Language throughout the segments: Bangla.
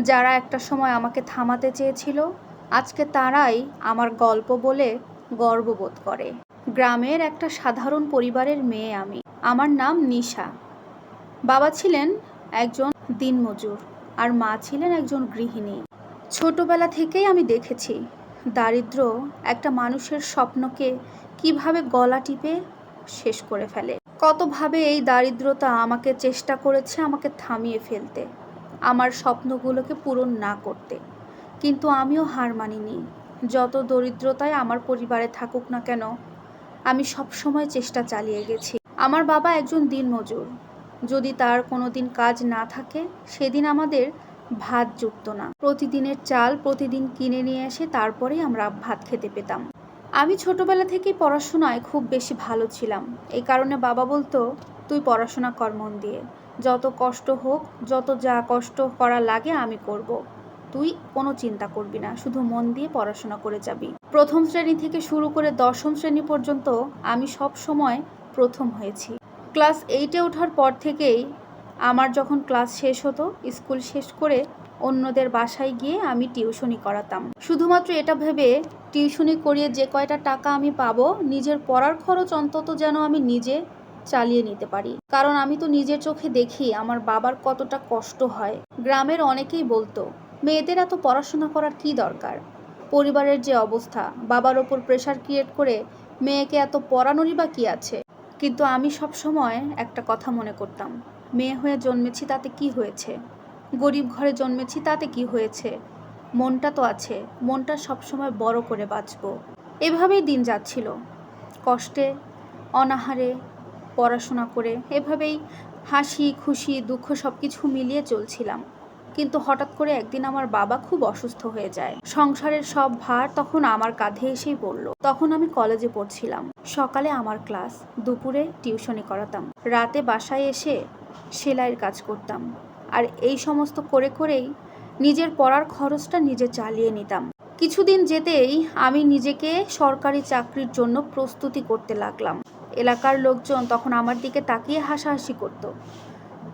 যারা একটা সময় আমাকে থামাতে চেয়েছিল, আজকে তারাই আমার গল্প বলে গর্ববোধ করে। গ্রামের একটা সাধারণ পরিবারের মেয়ে আমি। আমার নাম নিশা। বাবা ছিলেন একজন দিনমজুর আর মা ছিলেন একজন গৃহিণী। ছোটবেলা থেকেই আমি দেখেছি দারিদ্র একটা মানুষের স্বপ্নকে কীভাবে গলা টিপে শেষ করে ফেলে। কতভাবে এই দারিদ্রতা আমাকে চেষ্টা করেছে আমাকে থামিয়ে ফেলতে। আমার স্বপ্নগুলোকে পূরণ না করতে। কিন্তু আমিও হার মানিনি। যত দরিদ্রতায় আমার পরিবারে থাকুক না কেন, আমি সব সময় চেষ্টা চালিয়ে গেছি। আমার বাবা একজন দিনমজুর। যদি তার কোনো দিন কাজ না থাকে, সেদিন আমাদের ভাত জুটতো না। প্রতিদিনের চাল প্রতিদিন কিনে নিয়ে এসে তারপরেই আমরা ভাত খেতে পেতাম। আমি ছোটবেলা থেকেই পড়াশোনায় খুব বেশি ভালো ছিলাম। এই কারণে বাবা বলতো, তুই পড়াশোনা কর মন দিয়ে। যত কষ্ট হোক, যত যা কষ্ট করা লাগে আমি করব। তুই কোনো চিন্তা করবি না, শুধু মন দিয়ে পড়াশোনা করে যাবি। প্রথম শ্রেণি থেকে শুরু করে দশম শ্রেণি পর্যন্ত আমি সব সময় প্রথম হয়েছি। ক্লাস এইটে ওঠার পর থেকেই আমার যখন ক্লাস শেষ হতো, স্কুল শেষ করে অন্যদের বাসায় গিয়ে আমি টিউশনি করাতাম। শুধুমাত্র এটা ভেবে টিউশনি করিয়ে যে কয়টা টাকা আমি পাবো, নিজের পড়ার খরচ অন্তত যেন আমি নিজে চালিয়ে নিতে পারি। কারণ আমি তো নিজের চোখে দেখি আমার বাবার কতটা কষ্ট হয়। গ্রামের অনেকেই বলতো, মেয়েদের এত পড়াশোনা করার কি দরকার? পরিবারের যে অবস্থা, বাবার ওপর প্রেশার ক্রিয়েট করে মেয়েকে এত পড়ানোরই বা কী আছে? কিন্তু আমি সব সময় একটা কথা মনে করতাম, মেয়ে হয়ে জন্মেছি তাতে কি হয়েছে? গরিব ঘরে জন্মেছি তাতে কি হয়েছে? মনটা তো আছে, মনটা সবসময় বড় করে বাঁচবো। এভাবেই দিন যাচ্ছিল। কষ্টে, অনাহারে পড়াশোনা করে এভাবেই হাসি, খুশি, দুঃখ সব কিছু মিলিয়ে চলছিলাম। কিন্তু হঠাৎ করে একদিন আমার বাবা খুব অসুস্থ হয়ে যায়। সংসারের সব ভার তখন আমার কাঁধে এসেই পড়ল। তখন আমি কলেজে পড়ছিলাম। সকালে আমার ক্লাস, দুপুরে টিউশনি করাতাম। রাতে বাসায় এসে সেলাইয়ের কাজ করতাম। আর এই সমস্ত করে করেই নিজের পড়ার খরচটা নিজে চালিয়ে নিতাম। কিছুদিন যেতেই আমি নিজেকে সরকারি চাকরির জন্য প্রস্তুতি করতে লাগলাম। এলাকার লোকজন তখন আমার দিকে তাকিয়ে হাসাহাসি করতো।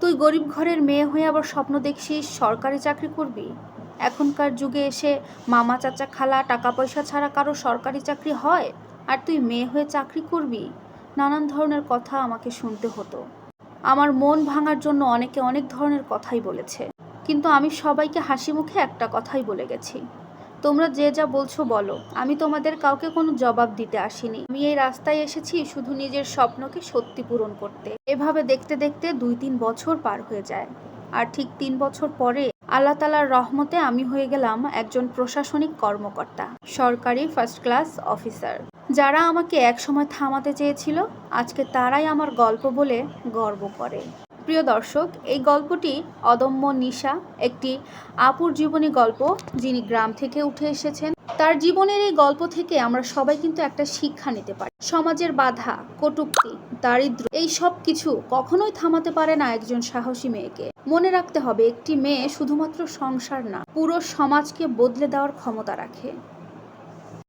তুই গরিব ঘরের মেয়ে হয়ে আবার স্বপ্ন দেখছিস, সরকারি চাকরি করবি? এখনকার যুগে এসে মামা, চাচা খালা টাকা পয়সা ছাড়া কারও সরকারি চাকরি হয়? আর তুই মেয়ে হয়ে চাকরি করবি? নানান ধরনের কথা আমাকে শুনতে হতো। আমার মন ভাঙার জন্য অনেকে অনেক ধরনের কথাই বলেছে। কিন্তু আমি সবাইকে হাসি মুখে একটা কথাই বলে গেছি। তোমরা যে যা বলছো বলো। আমি তোমাদের কাউকে কোনো জবাব দিতে আসিনি। আমি এই রাস্তায় এসেছি শুধু নিজের স্বপ্নকে সত্যি পূরণ করতে। এভাবে দেখতে দেখতে দুই তিন বছর পার হয়ে যায়। আর ঠিক তিন বছর পরে আল্লাহ তালার রহমতে আমি হয়ে গেলাম একজন প্রশাসনিক কর্মকর্তা, সরকারি ফার্স্ট ক্লাস অফিসার যারা আমাকে একসময় থামাতে চেয়েছিল, আজকে তারাই আমার গল্প বলে গর্ব করে। প্রিয় দর্শক, এই গল্পটি অদম্য নিশা, একটি আপুর জীবনী গল্প যিনি গ্রাম থেকে উঠে এসেছেন। তার জীবনের এই গল্প থেকে আমরা সবাই কিন্তু একটা শিক্ষা নিতে পারি। সমাজের বাধা, কটুক্তি, দারিদ্র, এই সব কিছু কখনোই থামাতে পারে না একজন সাহসী মেয়েকে। মনে রাখতে হবে, একটি মেয়ে শুধুমাত্র সংসার না, পুরো সমাজকে বদলে দেওয়ার ক্ষমতা রাখে।